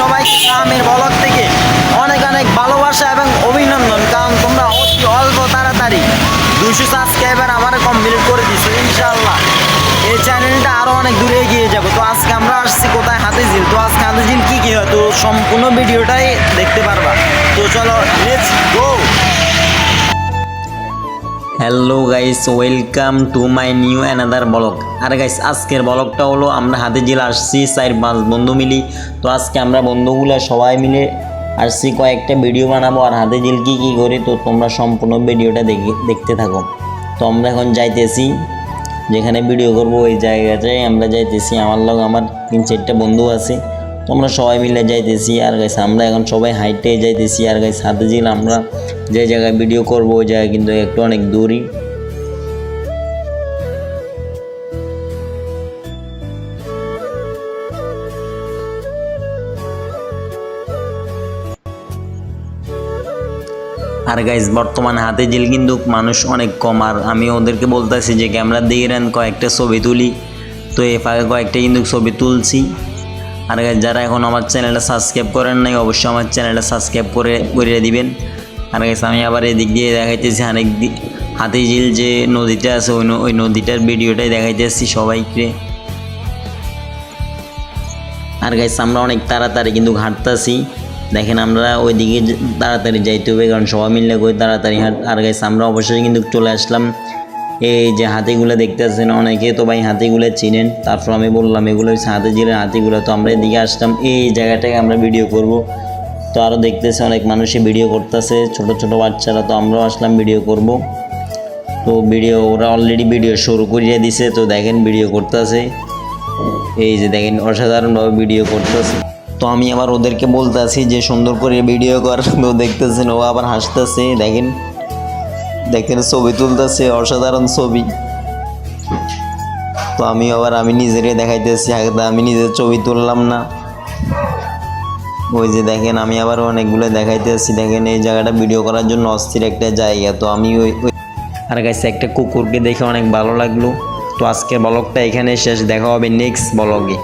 সবাইকে আমির বলক থেকে অনেক অনেক ভালোবাসা এবং অভিনন্দন, কারণ তোমরা অতি অল্প তাড়াতাড়ি দুশো সাবস্ক্রাইবার আমার কমপ্লিট করে দিছো, ইনশাআল্লাহ। এই চ্যানেলটা আরও অনেক দূরে এগিয়ে যাব। তো আজকে আমরা আসছি কোথায়? হাতে ঝিল তো আজকে হাতে ঝিল কী কী হয়? তো সম্পূর্ণ ভিডিওটাই দেখতে পারবা। তো চলো let's go hello guys welcome to my new another vlog R guys আজকের ব্লগটা হলো আমরা হাতে জেলে আসছি চার পাঁচ বন্ধু মিলি। তো আজকে আমরা বন্ধুগুলো সবাই মিলে আসছি, কয়েকটা ভিডিও বানাবো। আর হাতে জেল কী কী করি, তো তোমরা সম্পূর্ণ ভিডিওটা দেখে, দেখতে থাকো। তো আমরা এখন যাইতেছি। যেখানে ভিডিও করব, ওই জায়গাটায় আমরা যাইতেছি। আমার লোক আমার তিন চারটা বন্ধু আছে। তোমরা সবাই মিলে যাইতেছি। আর গাইস আমরা এখন সবাই হাইটে যাইতেছি। আর গাইস হাতে জিল আমরা যে জায়গায় ভিডিও করব ওই জায়গায় কিন্তু একটু অনেক দূরই। আর গাইজ বর্তমানে হাতে জিল কিন্তু মানুষ অনেক কম। আর আমি ওদেরকে বলতেছি যে ক্যামেরার দিকে নেন কয়েকটা ছবি তুলি। তো এ ফাঁকে কয়েকটা কিন্তু ছবি তুলছি। আর guys, যারা এখন আমার চ্যানেলটা সাবস্ক্রাইব করেন নাই অবশ্যই আমার চ্যানেলটা সাবস্ক্রাইব করে করে দিবেন। আর গাইস আমি আবার এদিক দিয়ে দেখাইতেছি আরেক দিক হাতে ঝিল যে নদীটা আছে, ওই ওই নদীটার ভিডিওটাই দেখাইতেছি সবাইকে। আর গাইস আমরা অনেক তাড়াতাড়ি কিন্তু ঘাটতাছি। দেখেন আমরা ওইদিকে তাড়াতাড়ি যাইতে হবে, কারণ সবাই মিললে কই তাড়াতাড়ি হাঁট, আর গাইস আমরা অবশ্যই কিন্তু চলে আসলাম। এই যে হাতিগুলো দেখতেছেন, অনেকে তো ভাই হাতিগুলো চিনেন, তারপর আমি বললাম, এগুলো হচ্ছে হাতে জিলের হাতিগুলো, তো আমরা এদিকে আসলাম। এই জায়গাটাকে আমরা ভিডিও করব। তো আরও দেখতেছে অনেক মানুষই ভিডিও করতেছে, ছোট ছোট বাচ্চারা তো আমরাও আসলাম ভিডিও করব। তো ভিডিও ওরা অলরেডি ভিডিও শুরু করিয়ে দিছে, তো দেখেন ভিডিও করতেছে। এই যে দেখেন, অসাধারণভাবে ভিডিও করতেছে। তো আমি আবার ওদেরকে বলতেছি যে, সুন্দর করে ভিডিও কর। তো দেখতেছেন, ও আবার হাসতেছে, দেখেন। দেখেন, ছবি তুলতেছে, অসাধারণ ছবি। তো আমি আবার, আমি নিজেরই দেখাইতেছি আমি নিজের ছবি তুললাম না। ওই যে দেখেন, আমি আবার অনেকগুলো দেখাইতে আসছি। দেখেন, এই জায়গাটা ভিডিও করার জন্য অস্থির একটা জায়গা। তো আমি ওই আর কাছে একটা কুকুরকে দেখে অনেক ভালো লাগল। তো আজকের ব্লগটা এখানে শেষ, দেখা হবে নেক্সট ব্লগে